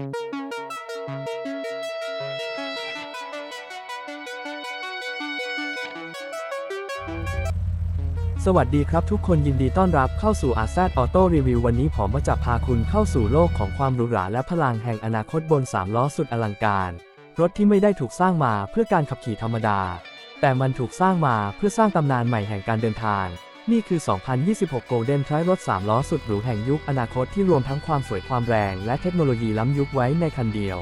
สวัสดีครับทุกคนยินดีต้อนรับเข้าสู่อาแซดออโต้รีวิววันนี้ผมมาจะพาคุณเข้าสู่โลกของความหรูหราและพลังแห่งอนาคตบน 3 ล้อสุดอลังการ รถที่ไม่ได้ถูกสร้างมาเพื่อการขับขี่ธรรมดา แต่มันถูกสร้างมาเพื่อสร้างตำนานใหม่แห่งการเดินทาง นี่คือ 2026 Golden t r i รถ 3 ล้อสุดหรูแห่งยุคอนาคตที่รวมทั้งความสวยความแรงและเทคโนโลยีล้ำยุคไว้ในคันเดียว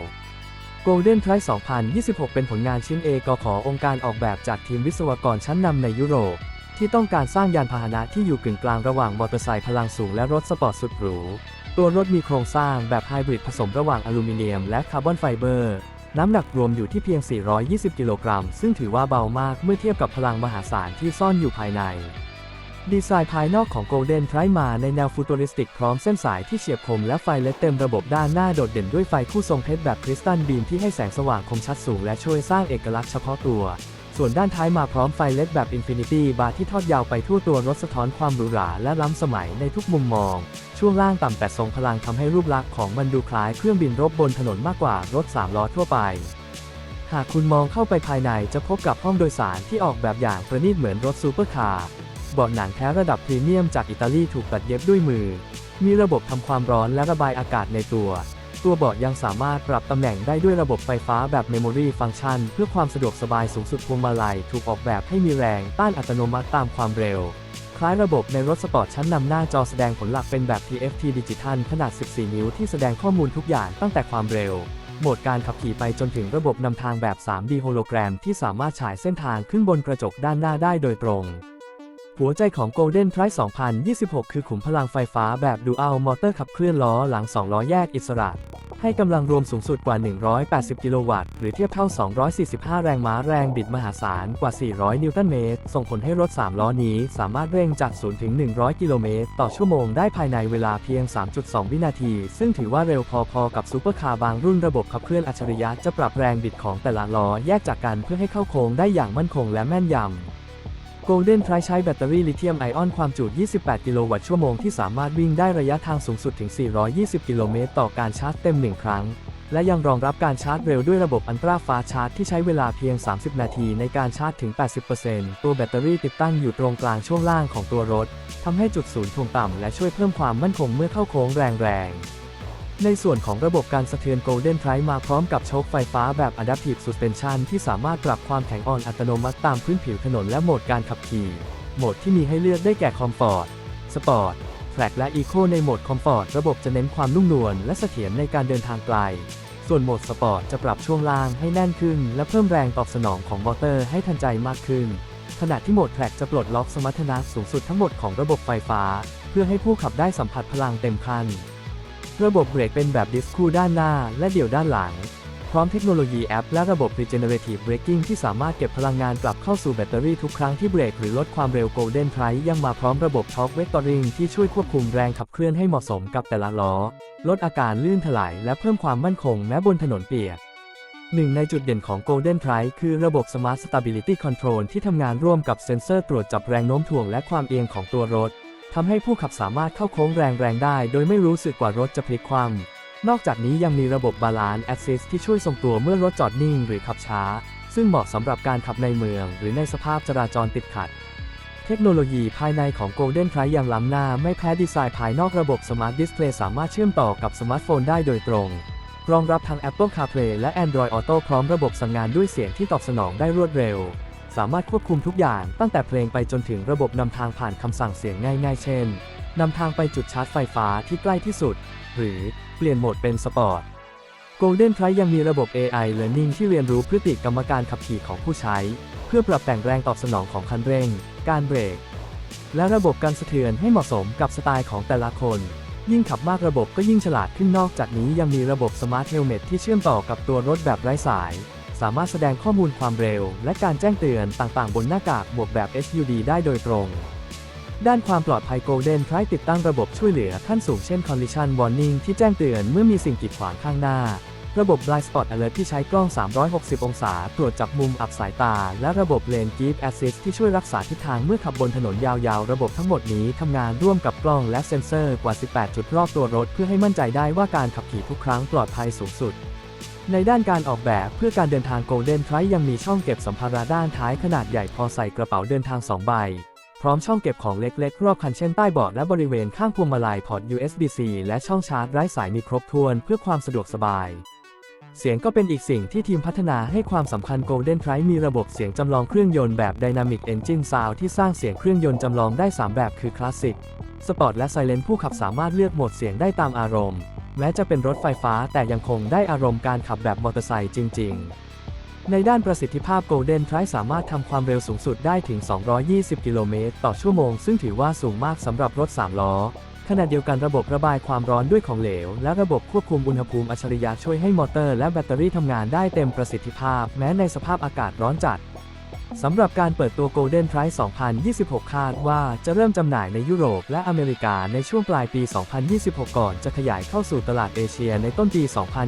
Golden t r i 2026 เป็นผลงานชิ้นเอกขององค์การออกแบบจากทีมวิศวกรชั้นนำในยุโรป ที่ต้องการสร้างยานพาหนะที่อยู่กึ่งกลางระหว่างมอเตอร์ไซค์พลังสูงและรถสปอร์ตสุดหรู ตัวรถมีโครงสร้างแบบไฮบริดผสมระหว่างอลูมิเนียมและคาร์บอนไฟเบอร์น้ำหนักรวมอยู่ที่เพียง 420 กิโลกรัม ซึ่งถือว่าเบามากเมื่อเทียบกับพลังมหาศาลที่ซ่อนอยู่ภายใน ดีไซน์ภายนอกของ Golden t r i มาในแนวฟูตูริสติกพร้อมเส้นสายที่เฉียบคมและไฟเลดเต็มระบบด้านหน้าโดดเด่นด้วยไฟคู่ทรงเพชรแบบคริสตัลบีมที่ให้แสงสว่างคมชัดสูงและช่วยสร้างเอกลักษณ์เฉพาะตัว ส่วนด้านท้ายมาพร้อมไฟเลดแบบ Infinity บาร์ที่ทอดยาวไปทั่วตัวรถสะท้อนความหรูหราและล้ำสมัยในทุกมุมมอง ช่วงล่างต่ำแต่ทรงพลังทำให้รูปลักษณ์ของมันดูคล้ายเครื่องบินรบบนถนนมากกว่ารถ3ล้อทั่วไปหากคุณมองเข้าไปภายในจะพบกับห้องโดยสารที่ออกแบบอย่างประณีตเหมือนรถซูเปอร์คาร์ เบาะหนังแท้ระดับพรีเมียมจากอิตาลีถูกตัดเย็บด้วยมือ มีระบบทำความร้อนและระบายอากาศในตัว ตัวเบาะยังสามารถปรับตำแหน่งได้ด้วยระบบไฟฟ้าแบบ Memory Function เพื่อความสะดวกสบายสูงสุดพวงมาลัยถูกออกแบบให้มีแรงต้านอัตโนมัติตามความเร็ว คล้ายระบบในรถสปอร์ตชั้นนำหน้าจอแสดงผลลัพธ์เป็นแบบ TFT ดิจิทัลขนาด 14 นิ้วที่แสดงข้อมูลทุกอย่างตั้งแต่ความเร็วโหมดการขับขี่ไปจนถึงระบบนำทางแบบ 3D โฮโลแกรมที่สามารถฉายเส้นทางขึ้นบนกระจกด้านหน้าได้โดยตรง หัวใจของ Golden t r i 2026 คือขุมพลังไฟฟ้าแบบ Dual Motor ขับเคลื่อนล้อหลัง 2 ล้อแยกอิสระ ให้กำลังรวมสูงสุดกว่า 180 กิโลวัตต์ หรือเทียบเท่า 245 แรงม้าแรงบิดมหาศาลกว่า 400 นิวตันเมตร ส่งผลให้รถ 3 ล้อนี้สามารถเร่งจาก 0 ถึง 100 กิโลเมตร ต่อชั่วโมงได้ภายในเวลาเพียง 3.2 วินาที ซึ่งถือว่าเร็วพอๆ กับซูเปอร์คาร์บางรุ่นระบบขับเคลื่อนอัจฉริยะจะปรับแรงบิดของแต่ละล้อแยกจากกันเพื่อให้เข้าโค้งได้อย่างมั่นคงและแม่นยำ Golden t r i ใช้แบตเตอรี่ลิเธียมไอออนความจุ 28 กิโลวัตต์ชั่วโมงที่สามารถวิ่งได้ระยะทางสูงสุดถึง 420 กิโลเมตรต่อการชาร์จเต็ม 1 ครั้ง และยังรองรับการชาร์จเร็วด้วยระบบอันตราฟาชาร์จที่ใช้เวลาเพียง 30 นาทีในการชาร์จถึง 80%ตัวแบตเตอรี่ติดตั้งอยู่ตรงกลางช่วงล่างของตัวรถทำให้จุดศูนย์ถ่วงต่ำและช่วยเพิ่มความมั่นคงเมื่อเข้าโค้งแรงๆ ในส่วนของระบบการสะเทือน Golden t r i มาพร้อมกับโชคไฟฟ้าแบบ Adaptive Suspension ที่สามารถปรับความแข็งอ่อนอัตโนมัติตามพื้นผิวถนนและโหมดการขับขี่ โหมดที่มีให้เลือกได้แก่ Comfort Sport Track และ Eco ในโหมด Comfort ระบบจะเน้นความนุ่มนวลและเสถียรในการเดินทางไกล ส่วนโหมด Sport จะปรับช่วงล่างให้แน่นขึ้น และเพิ่มแรงตอบสนองของมอเตอร์ให้ทันใจมากขึ้น ขณะที่โหมด Track จะปลดล็อกสมรรถนะสูงสุดทั้งหมดของระบบไฟฟ้า เพื่อให้ผู้ขับได้สัมผัสพลังเต็มคัน ระบบเบรกเป็นแบบดิสคู่ด้านหน้าและเดี่ยวด้านหลัง พร้อมเทคโนโลยีแอปและระบบ Regenerative Braking ที่สามารถเก็บพลังงานกลับเข้าสู่แบตเตอรี่ทุกครั้งที่เบรกหรือลดความเร็ว Golden t r i ยังมาพร้อมระบบ Torque Vectoring ที่ช่วยควบคุมแรงขับเคลื่อนให้เหมาะสมกับแต่ละล้อ ลดอาการลื่นถลายและเพิ่มความมั่นคงแม้บนถนนเปียกหนึ่งในจุดเด่นของ Golden t r i คือระบบ Smart Stability Control ที่ทำงานร่วมกับเซ็นเซอร์ตรวจจับแรงโน้มถ่วงและความเอียงของตัวรถ ทำให้ผู้ขับสามารถเข้าโค้งแรงๆได้ โดยไม่รู้สึกว่ารถจะพลิกคว่ำนอกจากนี้ยังมีระบบ Balance Assist ที่ช่วยทรงตัวเมื่อรถจอดนิ่งหรือขับช้า ซึ่งเหมาะสำหรับการขับในเมือง หรือในสภาพจราจรติดขัด เทคโนโลยีภายในของ Golden t r i ยังล้ำหน้าไม่แพ้ดีไซน์ภายนอกระบบ Smart Display สามารถเชื่อมต่อกับสมาร์ทโฟนได้โดยตรงรองรับทั้ง Apple CarPlay และ Android Auto พร้อมระบบสั่งงานด้วยเสียงที่ตอบสนองได้รวดเร็ว สามารถควบคุมทุกอย่างตั้งแต่เพลงไปจนถึงระบบนำทางผ่านคำสั่งเสียงง่ายๆ เช่นนำทางไปจุดชาร์จไฟฟ้าที่ใกล้ที่สุด หรือเปลี่ยนโหมดเป็นสปอร์ต Golden t r i ยังมีระบบ AI Learning ที่เรียนรู้พฤติกรรมการขับขี่ของผู้ใช้ เพื่อปรับแต่งแรงตอบสนองของคันเร่ง การเบรก และระบบการสะเทือนให้เหมาะสมกับสไตล์ของแต่ละคน ยิ่งขับมากระบบก็ยิ่งฉลาดขึ้นนอกจากนี้ยังมีระบบ Smart Helmet ที่เชื่อมต่อกับตัวรถแบบไร้สาย สามารถแสดงข้อมูลความเร็ว และการแจ้งเตือนต่างๆ บนหน้ากากหมวกแบบ HUD ได้โดยตรง ด้านความปลอดภัย Golden t r i ติดตั้งระบบช่วยเหลือขั้นสูงเช่น Collision Warning ที่แจ้งเตือนเมื่อมีสิ่งกีดขวางข้างหน้า ระบบ Blind Spot Alert ที่ใช้กล้อง 360 องศา ตรวจจับมุมอับสายตา และระบบ Lane Keep Assist ที่ช่วยรักษาทิศทางเมื่อขับบนถนนยาวๆ ระบบทั้งหมดนี้ทำงานร่วมกับกล้องและเซ็นเซอร์กว่า 18 จุดรอบตัวรถ เพื่อให้มั่นใจได้ว่าการขับขี่ทุกครั้งปลอดภัยสูงสุด ในด้านการออกแบบเพื่อการเดินทาง Golden t r i ยังมีช่องเก็บสัมภาระด้านท้ายขนาดใหญ่พอใส่กระเป๋าเดินทาง 2 ใบ พร้อมช่องเก็บของเล็กๆ รอบคันเช่นใต้เบาะและบริเวณข้างพวงมาลัยพอร์ต USB-C และช่องชาร์จไร้สายมีครบถ้วนเพื่อความสะดวกสบาย เสียงก็เป็นอีกสิ่งที่ทีมพัฒนาให้ความสำคัญ Golden t r i มีระบบเสียงจำลองเครื่องยนต์แบบ Dynamic Engine Sound ที่สร้างเสียงเครื่องยนต์จำลองได้ 3 แบบคือ Classic Sport และ Silent ผู้ขับสามารถเลือกโหมดเสียงได้ตามอารมณ์ แม้จะเป็นรถไฟฟ้าแต่ยังคงได้อารมณ์การขับแบบมอเตอร์ไซค์จริง ๆ ในด้านประสิทธิภาพ Golden t r i สามารถทำความเร็วสูงสุดได้ถึง 220 กิโลเมตรต่อชั่วโมง ซึ่งถือว่าสูงมากสำหรับรถ 3 ล้อ ขณะเดียวกันระบบระบายความร้อนด้วยของเหลว และระบบควบคุมอุณหภูมิอัจฉริยะช่วยให้มอเตอร์และแบตเตอรี่ทำงานได้เต็มประสิทธิภาพ แม้ในสภาพอากาศร้อนจัด สำหรับการเปิดตัว Golden t r i 2026 คาดว่าจะเริ่มจำหน่ายในยุโรปและอเมริกาในช่วงปลายปี 2026 ก่อนจะขยายเข้าสู่ตลาดเอเชียในต้นปี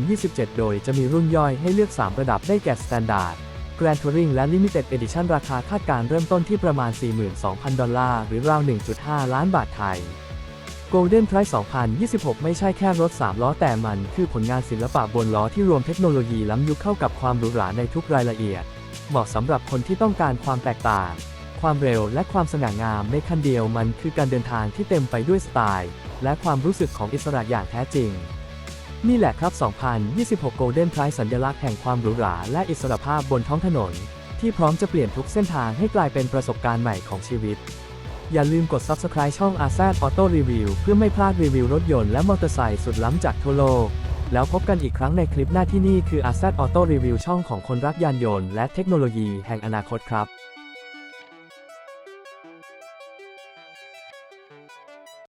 2027 โดยจะมีรุ่นย่อยให้เลือก 3 ระดับได้แก่ Standard Grand Touring และ Limited Edition ราคาคาดการเริ่มต้นที่ประมาณ 42,000 ดอลลาร์ หรือราว 1.5 ล้านบาทไทย Golden t r i 2026 ไม่ใช่แค่รถ 3 ล้อแต่มันคือผลงานศิลปะบนล้อที่รวมเทคโนโลยีล้ำยุคเข้ากับความหรูหราในทุกรายละเอียด เหมาะสำหรับคนที่ต้องการความแตกต่าง ความเร็วและความสง่างามในคันเดียวมันคือการเดินทางที่เต็มไปด้วยสไตล์ และความรู้สึกของอิสระอย่างแท้จริง นี่แหละครับ 2026 Golden Prize สัญลักษณ์แห่งความหรูหราและอิสระภาพบนท้องถนน ที่พร้อมจะเปลี่ยนทุกเส้นทางให้กลายเป็นประสบการณ์ใหม่ของชีวิต อย่าลืมกด Subscribe ช่อง a z Auto Review เพื่อไม่พลาดรีวิวรถยนต์และมอเตอร์ไซค์สุดล้ำจากทั่วโลก แล้วพบกันอีกครั้งในคลิปหน้าที่นี่คือ a z Auto Review ช่องของคนรักยานยนต์และเทคโนโลยีแห่งอนาคตครับ